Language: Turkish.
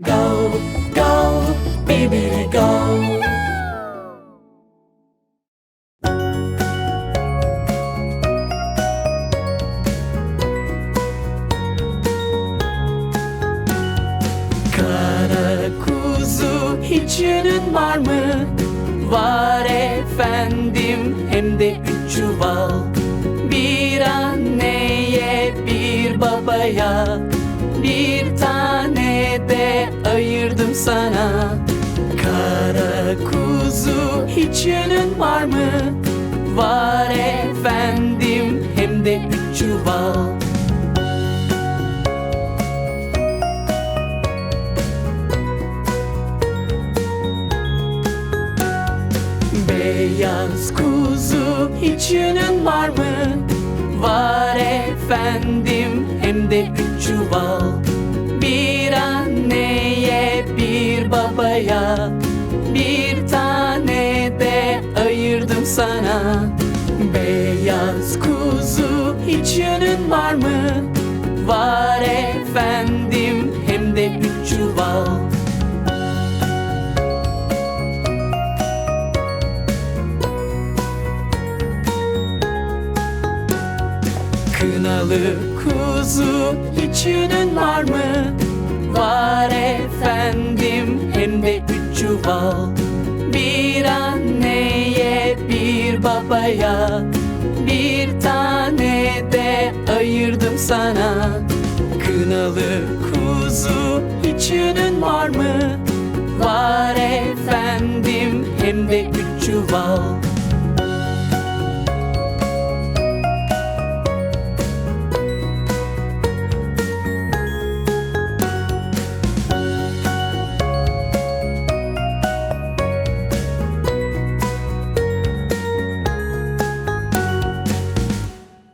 Go, go, baby, go. Kara kuzu hiç yünün var mı? Var efendim hem de üç çuval Bir anneye bir babaya Bir tane ayırdım sana Kara kuzu hiç yünün var mı? Var efendim hem de üç çuval Beyaz kuzu hiç yünün var mı? Var efendim hem de üç çuval babaya Bir tane de ayırdım sana Beyaz kuzu hiç yünün var mı? Var efendim hem de üç çuval Kınalı kuzu hiç yünün var mı? Çuval Bir anneye bir babaya Bir tane de ayırdım sana. Kınalı kuzu hiç yünün var mı? Var efendim hem de üç çuval